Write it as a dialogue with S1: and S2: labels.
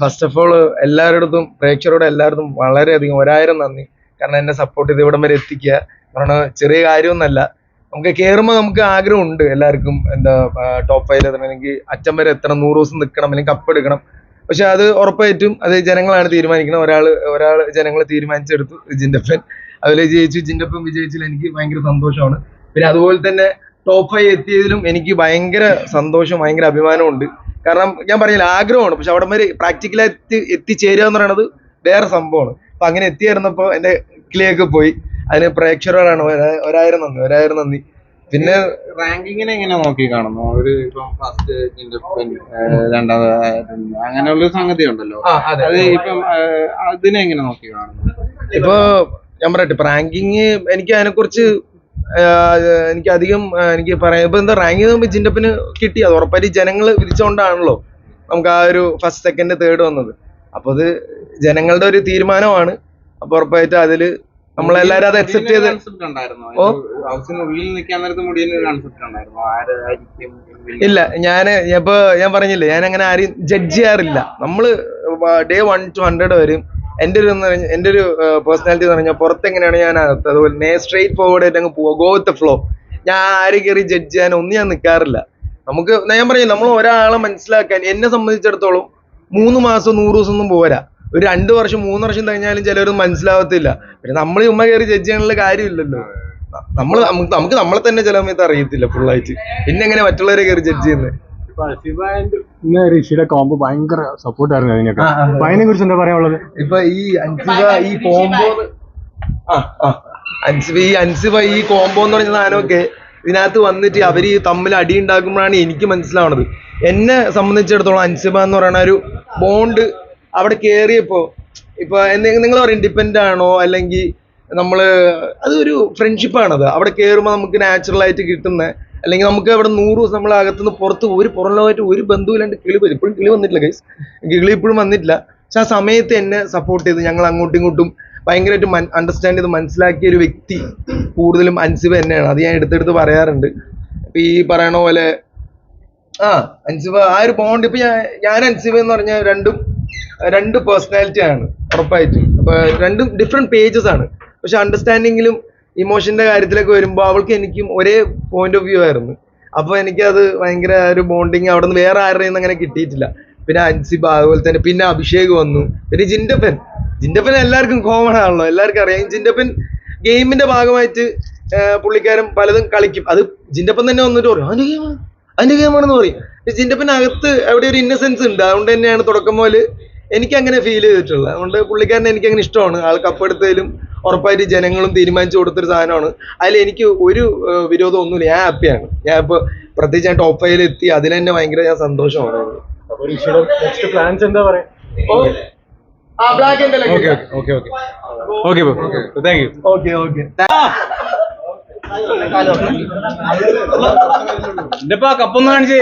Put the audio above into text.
S1: First of all എല്ലാവരുടെ പ്രേക്ഷകരോട് എല്ലാവരും വളരെയധികം ഒരായിരം നന്ദി. കാരണം എന്നെ സപ്പോർട്ട് ചെയ്ത് ഇവിടം വരെ എത്തിക്കുക. കാരണം ചെറിയ കാര്യമൊന്നല്ല നമുക്ക് കേറുമ്പോൾ നമുക്ക് ആഗ്രഹമുണ്ട് എല്ലാവർക്കും എന്താ ടോപ്പ് ഫൈവ് എത്തണം അല്ലെങ്കിൽ അറ്റം വരെ എത്തണം നൂറ് ദിവസം നിൽക്കണം അല്ലെങ്കിൽ കപ്പ് എടുക്കണം. പക്ഷെ അത് ഉറപ്പായിട്ടും അത് ജനങ്ങളാണ് തീരുമാനിക്കുന്നത്. ഒരാൾ ഒരാൾ ജനങ്ങൾ തീരുമാനിച്ചെടുത്തു ജിൻഡപ്പൻ. അതിൽ ജയിച്ചു ജിൻഡപ്പൻ വിജയിച്ചതിൽ എനിക്ക് ഭയങ്കര സന്തോഷമാണ്. പിന്നെ അതുപോലെ തന്നെ ടോപ്പ് ഫൈവ് എത്തിയതിലും എനിക്ക് ഭയങ്കര സന്തോഷം ഭയങ്കര അഭിമാനമുണ്ട് കാരണം ഞാൻ പറഞ്ഞില്ല ആഗ്രഹമാണ്. പക്ഷെ അവിടെ വരെ എത്തി എത്തിച്ചേരുക എന്ന് പറയുന്നത് വേറെ സംഭവമാണ്. അപ്പൊ അങ്ങനെ എത്തിയായിരുന്നപ്പോ എന്റെ കിളിയൊക്കെ പോയി. അതിന് പ്രേക്ഷകരോടാണ് ഒരാ- ഒരായിരം നന്ദി ഒരായിരം നന്ദി. പിന്നെ
S2: റാങ്കിങ്ങിനെ എങ്ങനെ നോക്കി കാണുന്നു? ഒരു ഇപ്പം ഫസ്റ്റ് രണ്ടാമത് അങ്ങനെയുള്ള സംഗതി ഉണ്ടല്ലോ.
S1: അതെ.
S2: അത് ഇപ്പം അതിനെ എങ്ങനെ നോക്കി കാണുന്നു?
S1: ഇപ്പൊ ഞാൻ പറയട്ടെ ഇപ്പൊ റാങ്കിങ് എനിക്ക് അതിനെ കുറിച്ച് എനിക്ക് അധികം എനിക്ക് പറയാം ഇപ്പൊ എന്താ റാങ്കിങ് ജിൻഡപ്പിന് കിട്ടി. അത് ഉറപ്പായിട്ട് ജനങ്ങൾ വിധിച്ചുകൊണ്ടാണല്ലോ നമുക്ക് ആ ഒരു ഫസ്റ്റ് സെക്കൻഡ് തേർഡ് വന്നത്. അപ്പൊ അത് ജനങ്ങളുടെ ഒരു തീരുമാനമാണ്. അപ്പൊ ഉറപ്പായിട്ട് അതിൽ നമ്മളെല്ലാരും അത് അക്സെപ്റ്റ് ചെയ്ത്? ഇല്ല ഞാൻ ഇപ്പൊ ഞാൻ പറഞ്ഞില്ലേ ഞാൻ അങ്ങനെ ആരെയും ജഡ്ജ് ചെയ്യാറില്ല. നമ്മൾ ഡേ വൺ ടു ഹൺഡ്രഡ് വരും. എന്റെ ഒരു എന്റെ ഒരു പേഴ്സണാലിറ്റി എന്ന് പറഞ്ഞാൽ പുറത്ത് എങ്ങനെയാണ് ഞാൻ അതുപോലെ നേ സ്ട്രെയിറ്റ് ഫോർവേഡ് ആയിട്ട് അങ്ങ് പോവുക. ഗോ ഫ്ലോ ഞാൻ ആരും കയറി ജഡ്ജ് ചെയ്യാൻ ഒന്നും ഞാൻ നിൽക്കാറില്ല നമുക്ക് ഞാൻ പറയും നമ്മൾ ഒരാളെ മനസ്സിലാക്കാൻ എന്നെ സംബന്ധിച്ചിടത്തോളം മൂന്ന് മാസം നൂറ് ദിവസം ഒന്നും പോരാ. ഒരു രണ്ട് വർഷം മൂന്ന് വർഷം കഴിഞ്ഞാലും ചിലവരും മനസ്സിലാവത്തില്ല. പിന്നെ നമ്മൾ ഉമ്മ കയറി ജഡ്ജ് ചെയ്യാനുള്ള കാര്യമില്ലല്ലോ. നമ്മൾ നമുക്ക് നമ്മളെ തന്നെ ചില സമയത്ത് അറിയത്തില്ല ഫുള്ളായിട്ട് പിന്നെ എങ്ങനെ മറ്റുള്ളവരെ കയറി ജഡ്ജ് ചെയ്യുന്നത്
S3: ഇന്ന് ഋഷിയുടെ കോംബോ ഭയങ്കര സപ്പോർട്ടായിരുന്നു അതിനൊക്കെ. അപ്പൊ അതിനെ കുറിച്ച് എന്താ പറയാനുള്ളത്?
S1: ഇപ്പൊ ഈ അൻസിബ ഈ കോംബോ അൻസിബ ഈ അൻസിബ ഈ കോംബോ എന്ന് പറഞ്ഞ സാധനമൊക്കെ ഇതിനകത്ത് വന്നിട്ട് അവർ തമ്മിൽ അടി ഉണ്ടാക്കുമ്പോഴാണ് എനിക്ക് മനസ്സിലാവണത്. എന്നെ സംബന്ധിച്ചിടത്തോളം അൻസിബ എന്ന് പറയുന്ന ഒരു ബോണ്ട് അവിടെ കേറിയപ്പോ ഇപ്പൊ നിങ്ങൾ പറയും ഡിപ്പെൻഡ് ആണോ? അല്ലെങ്കിൽ നമ്മൾ അതൊരു ഫ്രണ്ട്ഷിപ്പാണത് അവിടെ കയറുമ്പോൾ നമുക്ക് നാച്ചുറൽ ആയിട്ട് കിട്ടുന്ന അല്ലെങ്കിൽ നമുക്ക് അവിടെ നൂറ് ദിവസം നമ്മൾ അകത്തുനിന്ന് പുറത്ത് ഒരു പുറം ലോകമായിട്ട് ഒരു ബന്ധുവില്ലാണ്ട് കിളി വരും. ഇപ്പോഴും കിളി വന്നിട്ടില്ല ഗൈസ് കിളി ഇപ്പോഴും വന്നിട്ടില്ല. പക്ഷെ ആ സമയത്ത് എന്നെ സപ്പോർട്ട് ചെയ്ത് ഞങ്ങൾ അങ്ങോട്ടും ഇങ്ങോട്ടും ഭയങ്കരമായിട്ട് അണ്ടർസ്റ്റാൻഡ് ചെയ്ത് മനസ്സിലാക്കിയ ഒരു വ്യക്തി കൂടുതലും അൻസിബ തന്നെയാണ്. അത് ഞാൻ എടുത്തെടുത്ത് പറയാറുണ്ട്. ഇപ്പം ഈ പറയണ പോലെ ആ അൻസിബ ആ ഒരു ബോണ്ട് ഇപ്പൊ ഞാൻ ഞാൻ അൻസിബ എന്ന് പറഞ്ഞാൽ രണ്ടും രണ്ട് പേഴ്സണാലിറ്റി ആണ് ഉറപ്പായിട്ടും. അപ്പൊ രണ്ടും ഡിഫറെന്റ് പേജസ് ആണ്. പക്ഷെ അണ്ടർസ്റ്റാൻഡിങ്ങിലും ഇമോഷന്റെ കാര്യത്തിലൊക്കെ വരുമ്പോൾ അവൾക്ക് എനിക്കും ഒരേ പോയിന്റ് ഓഫ് വ്യൂ ആയിരുന്നു. അപ്പൊ എനിക്കത് ഭയങ്കര ഒരു ബോണ്ടിങ് അവിടെ നിന്ന് വേറെ ആരുടെയും അങ്ങനെ കിട്ടിയിട്ടില്ല. പിന്നെ അൻസിബ അതുപോലെ തന്നെ പിന്നെ അഭിഷേക് വന്നു. പിന്നെ ജിൻഡപ്പൻ. ജിൻഡപ്പൻ എല്ലാവർക്കും കോമൺ ആണല്ലോ. എല്ലാവർക്കും അറിയാം. ജിൻഡപ്പൻ ഗെയിമിന്റെ ഭാഗമായിട്ട് പുള്ളിക്കാരൻ പലതും കളിക്കും. അത് ജിൻഡപ്പൻ തന്നെ വന്നിട്ട് പറയും അതിന്റെ ഗെയിമാണ് അതിന്റെ ഗെയിമാണെന്ന് പറയും. ജിൻഡപ്പൻ അകത്ത് അവിടെ ഒരു ഇന്നസെൻസ് ഉണ്ട്. അതുകൊണ്ട് തന്നെയാണ് തുടക്കം മുതൽ എനിക്ക് അങ്ങനെ ഫീൽ ചെയ്തിട്ടുള്ളത്. അതുകൊണ്ട് പുള്ളിക്കാരനെ എനിക്ക് അങ്ങനെ ഇഷ്ടമാണ്. ആൾ കപ്പെടുത്തതിലും ഉറപ്പായിട്ട് ജനങ്ങളും തീരുമാനിച്ചു കൊടുത്തൊരു സാധനമാണ്. അതിൽ എനിക്ക് ഒരു വിരോധം ഒന്നുമില്ല. ഞാൻ ഹാപ്പിയാണ്. ഞാൻ ഇപ്പൊ പ്രത്യേകിച്ച് ഞാൻ ടോപ്പ് ഫൈവിൽ എത്തി. അതിൽ തന്നെ ഭയങ്കര ഞാൻ സന്തോഷമാണ്.
S3: പ്ലാൻസ് എന്താ പറയാ?
S1: ആ ബ്ലാക്ക് എന്റെ
S3: okay okay okay okay okay thank you
S1: okay okay
S3: എന്റെ കപ്പൊന്ന് കാണിച്ചേ.